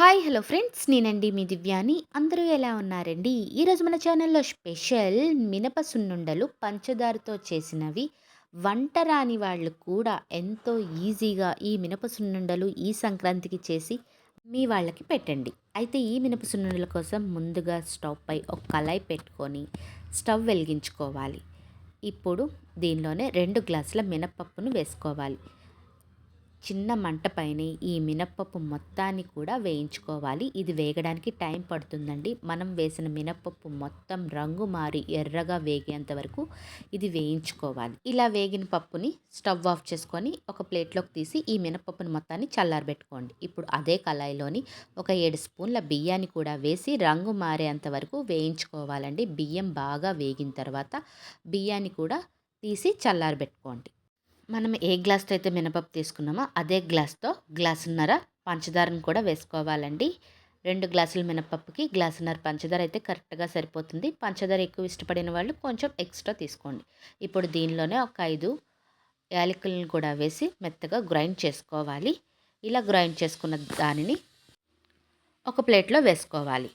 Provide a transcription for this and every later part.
Hi hello friends. నేనండి మీ దివ్యాని. అందరూ ఎలా ఉన్నారండి? ఈరోజు మన ఛానల్లో స్పెషల్ మినప సున్నుండలు పంచదారతో చేసినవి. వంట రాని వాళ్ళు కూడా ఎంతో ఈజీగా ఈ మినప సున్నుండలు ఈ సంక్రాంతికి చేసి మీ వాళ్ళకి పెట్టండి. అయితే ఈ మినప సున్నుండల కోసం ముందుగా స్టవ్ పై ఒక కళాయి పెట్టుకొని స్టవ్ వెలిగించుకోవాలి. ఇప్పుడు దీనిలోనే రెండు గ్లాసుల మినపప్పును వేసుకోవాలి. చిన్న మంట పైన ఈ మినప్పప్పు మొత్తాన్ని కూడా వేయించుకోవాలి. ఇది వేగడానికి టైం పడుతుందండి. మనం వేసిన మినప్పప్పు మొత్తం రంగు మారి ఎర్రగా వేగేంత వరకు ఇది వేయించుకోవాలి. ఇలా వేగిన పప్పుని స్టవ్ ఆఫ్ చేసుకొని ఒక ప్లేట్లోకి తీసి ఈ మినప్పప్పుని మొత్తాన్ని చల్లారబెట్టుకోండి. ఇప్పుడు అదే కళాయిలోని ఒక ఏడు స్పూన్ల బియ్యాన్ని కూడా వేసి రంగు మారేంత వరకు వేయించుకోవాలండి. బియ్యం బాగా వేగిన తర్వాత బియ్యాన్ని కూడా తీసి చల్లారబెట్టుకోండి. మనం ఏ గ్లాస్తో అయితే మినపప్పు తీసుకున్నామో అదే గ్లాస్తో గ్లాసున్నర పంచదారను కూడా వేసుకోవాలండి. రెండు గ్లాసుల మినపప్పుకి గ్లాసున్నర పంచదార అయితే కరెక్ట్గా సరిపోతుంది. పంచదార ఎక్కువ ఇష్టపడిన వాళ్ళు కొంచెం ఎక్స్ట్రా తీసుకోండి. ఇప్పుడు దీనిలోనే ఒక ఐదు యాలకులను కూడా వేసి మెత్తగా గ్రైండ్ చేసుకోవాలి. ఇలా గ్రైండ్ చేసుకున్న దానిని ఒక ప్లేట్లో వేసుకోవాలి.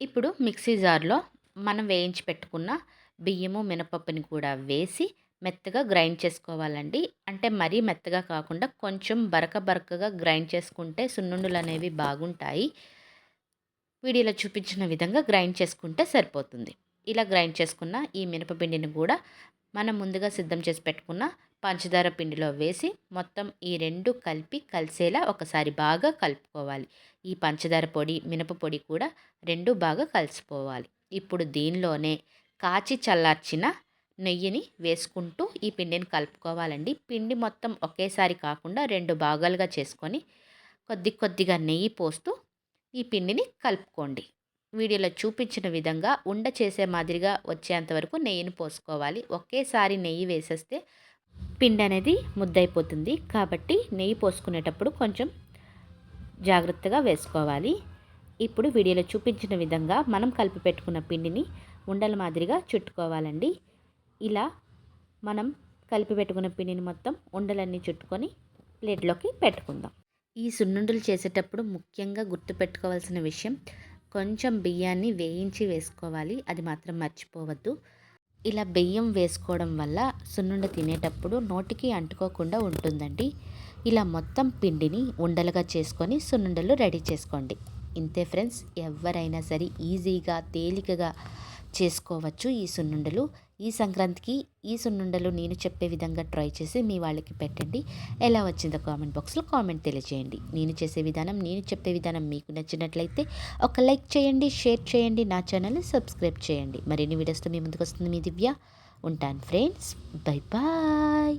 ఇప్పుడు మిక్సీ జార్లో మనం వేయించి పెట్టుకున్న బియ్యము మినపప్పుని కూడా వేసి మెత్తగా గ్రైండ్ చేసుకోవాలండి. అంటే మరీ మెత్తగా కాకుండా కొంచెం బరక బరకగా గ్రైండ్ చేసుకుంటే సున్నుండలు అనేవి బాగుంటాయి. వీడియోలో చూపించిన విధంగా గ్రైండ్ చేసుకుంటే సరిపోతుంది. ఇలా గ్రైండ్ చేసుకున్న ఈ మినపపిండిని కూడా మనం ముందుగా సిద్ధం చేసి పెట్టుకున్న పంచదార పిండిలో వేసి మొత్తం ఈ రెండు కలిపి కలిసేలా ఒకసారి బాగా కలుపుకోవాలి. ఈ పంచదార పొడి మినప పొడి కూడా రెండు బాగా కలిసిపోవాలి. ఇప్పుడు దీనిలోనే కాచి చల్లార్చిన నెయ్యిని వేసుకుంటూ ఈ పిండిని కలుపుకోవాలండి. పిండి మొత్తం ఒకేసారి కాకుండా రెండు భాగాలుగా చేసుకొని కొద్ది కొద్దిగా నెయ్యి పోస్తూ ఈ పిండిని కలుపుకోండి. వీడియోలో చూపించిన విధంగా ఉండ చేసే మాదిరిగా వచ్చేంత వరకు నెయ్యిని పోసుకోవాలి. ఒకేసారి నెయ్యి వేసేస్తే పిండి అనేది ముద్దైపోతుంది కాబట్టి నెయ్యి పోసుకునేటప్పుడు కొంచెం జాగ్రత్తగా వేసుకోవాలి. ఇప్పుడు వీడియోలో చూపించిన విధంగా మనం కలిపి పెట్టుకున్న పిండిని ఉండల మాదిరిగా చుట్టుకోవాలండి. ఇలా మనం కలిపి పెట్టుకున్న పిండిని మొత్తం ఉండలన్నీ చుట్టుకొని ప్లేట్లోకి పెట్టుకుందాం. ఈ సున్నుండలు చేసేటప్పుడు ముఖ్యంగా గుర్తుపెట్టుకోవాల్సిన విషయం కొంచెం బియ్యాన్ని వేయించి వేసుకోవాలి. అది మాత్రం మర్చిపోవద్దు. ఇలా బియ్యం వేసుకోవడం వల్ల సున్నుండ తినేటప్పుడు నోటికి అంటుకోకుండా ఉంటుందండి. ఇలా మొత్తం పిండిని ఉండలుగా చేసుకొని సున్నుండలు రెడీ చేసుకోండి. ఇంతే ఫ్రెండ్స్ ఎవరైనా సరే ఈజీగా తేలికగా చేసుకోవచ్చు ఈ సున్నుండలు. ఈ సంక్రాంతికి ఈ సున్నుండలు నేను చెప్పే విధంగా ట్రై చేసి మీ వాళ్ళకి పెట్టండి. ఎలా వచ్చిందో కామెంట్ బాక్స్లో కామెంట్ తెలియజేయండి నేను చేసే విధానం నేను చెప్పే విధానం మీకు నచ్చినట్లయితే ఒక లైక్ చేయండి షేర్ చేయండి నా ఛానల్ని సబ్స్క్రైబ్ చేయండి. మరిన్ని వీడియోస్తో మీ ముందుకు వస్తుంది మీ దివ్య. ఉంటాను ఫ్రెండ్స్. Bye bye.